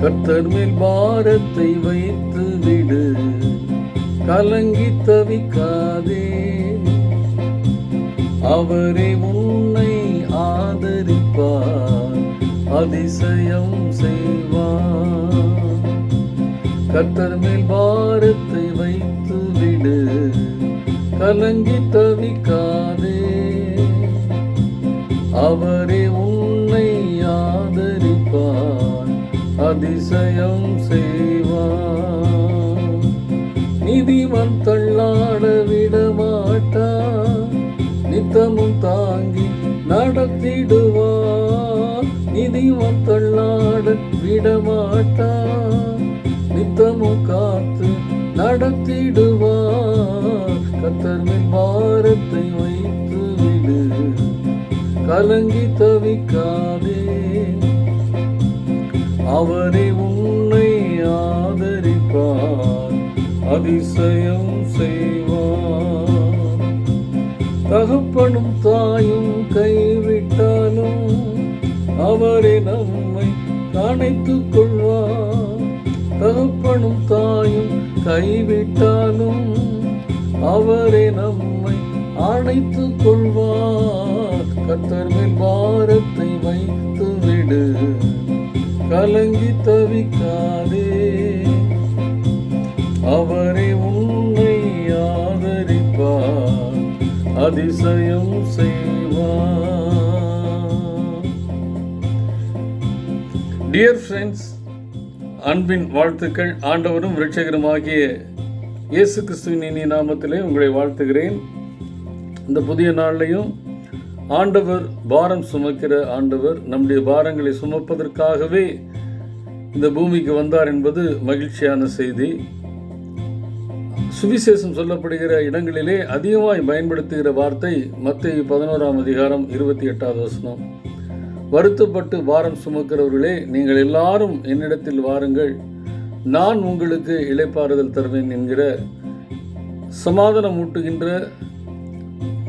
கர்த்தர் மேல் பாரத்தை வைத்து விடு. கலங்கி தவிக்காதே. அவரே உன்னை ஆதரிப்பார் அதிசயம் செய்வார். கர்த்தர் மேல் பாரத்தை வைத்து விடு. கலங்கி தவிக்காதே. அவரே உன் அதிசயம் செய்வார். நிதிவன் தள்ளாட விடமாட்டார் நித்தமும் தாங்கி நடத்திடுவார். நிதிவன் தள்ளாட விட விடமாட்டார் நித்தமும் காத்து நடத்திடுவார். கத்தர் மேல் பாரத்தை வைத்து விடு. கலங்கி அவரே உன்னை ஆதரிப்பார் அதிசயம் செய்வார். தகப்பனும் தாயும் கைவிட்டாலும் அவரே நம்மை அணைத்துக் கொள்வார். தகப்பனும் தாயும் கைவிட்டாலும் அவரே நம்மை அணைத்துக் கொள்வார். கத்தர் மேல் பாரத்தை வைத்து விடு. கலங்கி தவிக்காதே. அவரே உன்னை ஆதரிப்பார் அதிசயம் செய்வார். டியர் ஃப்ரெண்ட்ஸ் அன்பின் வாழ்த்துக்கள். ஆண்டவரும் இரட்சகருமாகிய இயேசு கிறிஸ்துவின் இனிய நாமத்திலே உங்களை வாழ்த்துகிறேன். இந்த புதிய நாள்லையும் ஆண்டவர் பாரம் சுமக்கிற ஆண்டவர் நம்முடைய பாரங்களை சுமப்பதற்காகவே இந்த பூமிக்கு வந்தார் என்பது மகிழ்ச்சியான செய்தி. சுவிசேஷம் சொல்லப்படுகிற இடங்களிலே அதிகமாய் பயன்படுத்துகிற வார்த்தை மத்திய பதினோராம் அதிகாரம் இருபத்தி எட்டாவது வசனம். வருத்தப்பட்டு பாரம் சுமக்கிறவர்களே நீங்கள் எல்லாரும் என்னிடத்தில் வாருங்கள். நான் உங்களுக்கு இளைப்பாறுதல் தருவேன் என்கிற சமாதானம் ஊட்டுகின்ற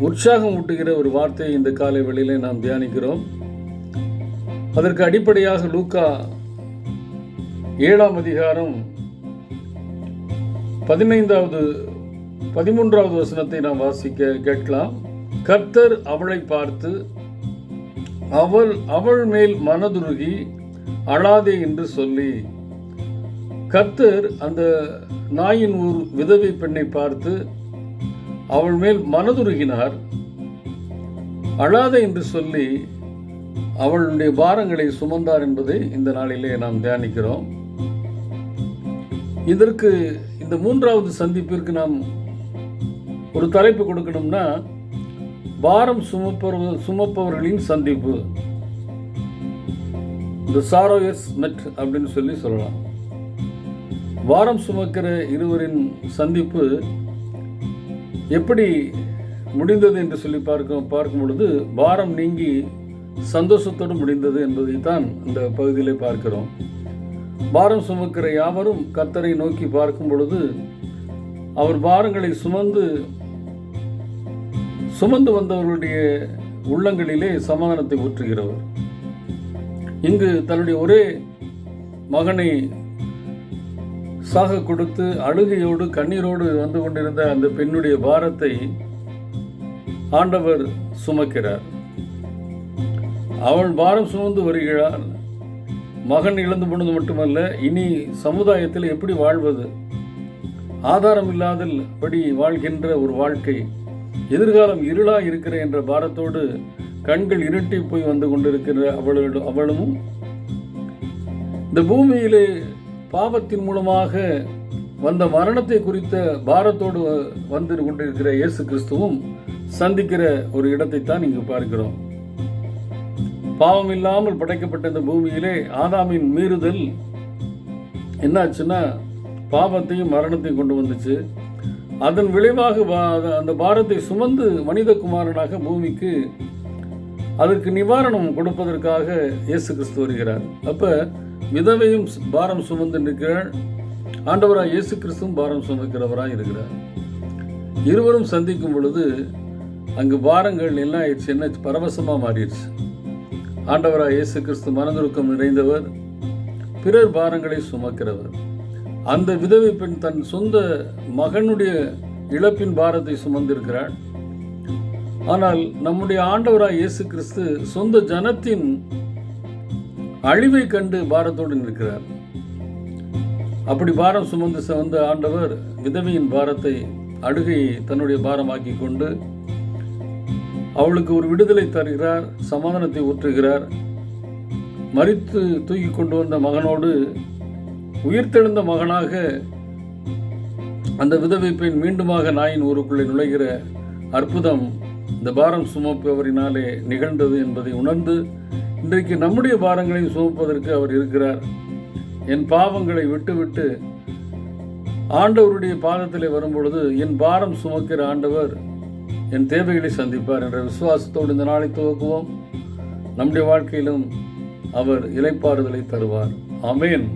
உற்சாகம் ஊட்டுகிற ஒரு வார்த்தையை இந்த காலை வேளையிலே நாம் தியானிக்கிறோம். அதற்கு அடிப்படையாக லூக்கா ஏழாம் அதிகாரம் பதினைந்தாவது பதிமூன்றாவது வசனத்தை நாம் வாசிக்க கேட்கலாம். கர்த்தர் அவளை பார்த்து அவள் அவள் மேல் மனதுருகி அழாதே என்று சொல்லி. கர்த்தர் அந்த நாயின் ஊர் விதவை பெண்ணை பார்த்து அவள் மேல் மனதுருகினார். அழாதே என்று சொல்லி அவளுடைய பாரங்களை சுமந்தார் என்பதை இந்த நாளிலே நாம் தியானிக்கிறோம். இதற்கு இந்த மூன்றாவது சந்திப்பிற்கு நாம் ஒரு தலைப்பு கொடுக்கணும்னா பாரம் சுமப்பவர் சுமப்பவர்களின் சந்திப்பு. இந்த சாரோயர்ஸ் மெட் அப்படின்னு சொல்லி சொல்லலாம். பாரம் சுமக்கிற இருவரின் சந்திப்பு எப்படி முடிந்தது என்று சொல்லி பார்க்க பார்க்கும் பொழுது பாரம் நீங்கி சந்தோஷத்தோடு முடிந்தது என்பதை தான் இந்த பகுதியிலே பார்க்கிறோம். பாரம் சுமக்கிற யாவரும் கத்தரை நோக்கி பார்க்கும் பொழுது அவர் பாரங்களை சுமந்து சுமந்து வந்தவர்களுடைய உள்ளங்களிலே சமாதானத்தை ஊற்றுகிறவர். இங்கு தன்னுடைய ஒரே மகனை உற்சாக கொடுத்து அழுகையோடு கண்ணீரோடு வந்து கொண்டிருந்த அந்த பெண்ணுடைய பாரத்தை ஆண்டவர் சுமக்கிறார். அவள் பாரம் சுமந்து வருகிறாள். மகன் இழந்து போனது மட்டுமல்ல இனி சமுதாயத்தில் எப்படி வாழ்வது? ஆதாரம் இல்லாதல் படி வாழ்கின்ற ஒரு வாழ்க்கை. எதிர்காலம் இருளாக இருக்கிற என்ற பாரத்தோடு கண்கள் இருட்டி போய் வந்து கொண்டிருக்கிற அவளோடு அவளும் இந்த பூமியிலே பாவத்தின் மூலமாக வந்த மரணத்தை குறித்த பாரத்தோடு வந்து கொண்டிருக்கிற இயேசு கிறிஸ்துவும் சந்திக்கிற ஒரு இடத்தை தான் இங்கு பார்க்கிறோம். பாவம் இல்லாமல் படைக்கப்பட்ட இந்த பூமியிலே ஆதாமின் மீறுதல் என்னாச்சுன்னா பாவத்தையும் மரணத்தையும் கொண்டு வந்துச்சு. அதன் விளைவாக அந்த பாரத்தை சுமந்து மனித குமாரனாக பூமிக்கு அதற்கு நிவாரணம் கொடுப்பதற்காக இயேசு கிறிஸ்து வருகிறார். அப்ப விதவையும் பாரம் சுமந்து நிற்கிறாள் ஆண்டவராய் இயேசு கிறிஸ்துவும் பாரம் சுமக்கிறவராய் இருக்கிறார். இருவரும் சந்திக்கும் பொழுது அங்கு பாரங்கள் எல்லாம் ஆயிடுச்சு என்ன பரவசமாக மாறிடுச்சு. ஆண்டவராய் இயேசு கிறிஸ்து மனதுருக்கம் நிறைந்தவர் பிறர் பாரங்களை சுமக்கிறவர். அந்த விதவை பெண் தன் சொந்த மகனுடைய இழப்பின் பாரத்தை சுமந்திருக்கிறாள். ஆனால் நம்முடைய ஆண்டவராய் இயேசு கிறிஸ்து சொந்த ஜனத்தின் அழிவை கண்டு பாரத்தோடு நிற்கிறார். அப்படி பாரம் சுமந்து வந்த ஆண்டவர் விதவையின் பாரத்தை அழுகையை தன்னுடைய பாரமாக்கி கொண்டு அவளுக்கு ஒரு விடுதலை தருகிறார் சமாதானத்தை ஊற்றுகிறார். மறித்து தூக்கி கொண்டு வந்த மகனோடு உயிர்த்தெழுந்த மகனாக அந்த விதவை பெண் மீண்டுமாக நாயின் ஊருக்குள்ளே நுழைகிற அற்புதம் இந்த பாரம் சுமப்பவரினாலே நிகழ்ந்தது என்பதை உணர்ந்து இன்றைக்கு நம்முடைய பாரங்களையும் சுமப்பதற்கு அவர் இருக்கிறார். என் பாவங்களை விட்டுவிட்டு ஆண்டவருடைய பாதத்திலே வரும்பொழுது என் பாரம் சுமக்கிற ஆண்டவர் என் தேவைகளை சந்திப்பார் என்ற விசுவாசத்தோடு இந்த நாளை துவக்குவோம். நம்முடைய வாழ்க்கையிலும் அவர் இலைப்பாறுதலை தருவார். அமேன்